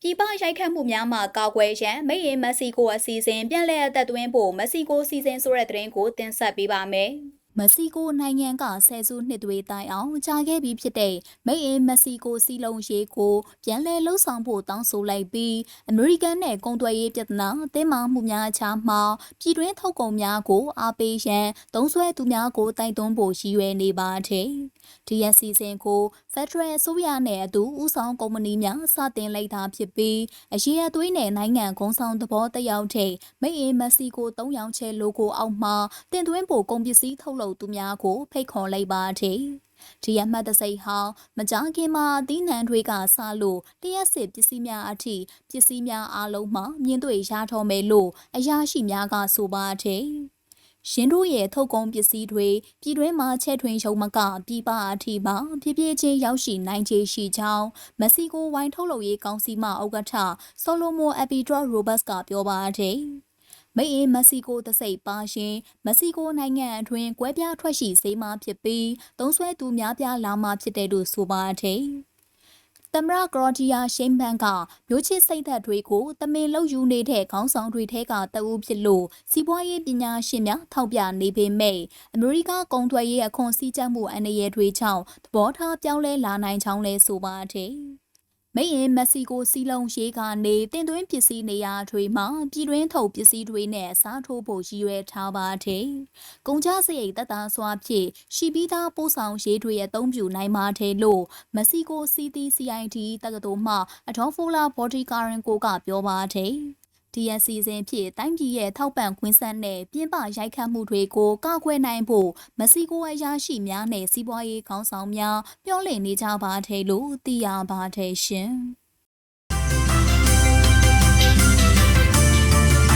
ပြည်ပရိုက်ခတ်မှုများမှာကာကွယ်ရန်မိရင်မက္ဆီကိုအစီအစဉ်ပြန်လည်အသက်သွင်းဖို့မက္ဆီကိုစီစဉ်ဆိုတဲ့သတင်းကိုတင်ဆက်ပေးပါမယ်။ မက္ဆီကိုနိုင်ငံကဆယ်စုနှစ်တွေတိုင်အောင်ကြာခဲ့ပြီးဖြစ်တဲ့မိတ်အင်မက္ဆီကိုစီလုံးရေးကိုပြန်လည်လှုပ်ဆောင်ဖို့တောင်းဆိုလိုက်ပြီးအမေရိကန်နဲ့ကုန်သွယ်ရေးပြဿနာအသင်းမာမှုများအခြားမှာပြည်တွင်းထုတ်ကုန်များကိုအားပေးရန်သုံးစွဲသူများကိုတိုက်တွန်းဖို့ရည်ရွယ်နေပါတယ်။ DSC စဉ်ကို Federal အစိုးရနဲ့အတူဦးဆောင်ကုမ္ပဏီများစတင်လိုက်တာဖြစ်ပြီးအရေးအသွေးနဲ့နိုင်ငံကုန်းဆောင်သဘောတက်ရောက်တဲ့မိတ်အင်မက္ဆီကို၃ရောင်ချဲလိုကိုအောက်မှာတင်သွင်းဖို့ကုန်ပစ္စည်းထုတ်လုပ်သူများကိုဖိတ်ခေါ်လိုက်ပါတယ်။ဒီအမှတ်တစိဟောင်းမကြခင်မှာအသီးနှံတွေကစလို့တရက်စစ်ပစ္စည်းများအထိပစ္စည်းများအလုံးမှာမြင့်တွေ့ရထော်မယ်လို့အရာရှိများကဆိုပါတယ်။ရှင်တို့ရဲ့ထုတ်ကုန်ပစ္စည်းတွေပြည်တွင်းမှာချဲ့ထွင်ရုံမကပြည်ပအထိပါပြပြချင်းရောက်ရှိနိုင်ခြေရှိကြောင်းမက္ဆီကိုဝိုင်းထုတ်လုပ်ရေးကောင်စီမှဥက္ကဋ္ဌဆိုလိုမိုအပီဒရော့ရိုဘတ်ကပြောပါတယ်။ မိတ်အေးမက္ဆီကိုတစိပ်ပါရှင်မက္ဆီကိုနိုင်ငံအတွင်းကွဲပြားထွက်ရှိစေမှာဖြစ်ပြီးသုံးဆွဲသူများပြားလာမှာဖြစ်တယ်လို့ဆိုပါတယ်။သမရဂရော်ဂျီယာရှိန်ဘန်ကမျိုးချစ်စိတ်သက်တွေကိုတမင်လောက်ယူနေတဲ့ခေါင်းဆောင်တွေထဲကတအူးဖြစ်လို့စီးပွားရေးပညာရှင်များထောက်ပြနေပေမဲ့အမေရိကကုန်သွယ်ရေးအခွန်စည်းကြပ်မှုအန္တရာယ်တွေကြောင့်သဘောထားပြောင်းလဲလာနိုင်ကြောင်းလဲဆိုပါတယ်။ မိတ်ရင်မက္ဆီကိုစီလုံးရေးကနေတင်သွင်းပစ္စည်းနေရာတွေမှာပြည်တွင်းထုတ်ပစ္စည်းတွေနဲ့စားထိုးဖို့ရည်ရွယ်ထားပါတယ်။ကုန်ကျစရိတ်သက်သာစွာဖြင့်ရှိပြီးသားပို့ဆောင်ရေးတွေအသုံးပြုနိုင်ပါတယ်လို့မက္ဆီကို CTCID တက္ကသိုလ်မှအထောဖိုလာဘော်ဒီကာရင်ကိုကပြောပါတယ်။ DSC စဉ်ဖြင့်တိုင်းပြည်ရဲ့ထောက်ပံ့ခွင့်ဆက်နဲ့ပြင်းပရိုက်ခတ်မှုတွေကိုကာကွယ်နိုင်ဖို့မက္ဆီကိုအရာရှိများနဲ့စီးပွားရေးခေါင်းဆောင်များပြောလည်နေကြပါတယ်လို့သိရပါတယ်ရှင်။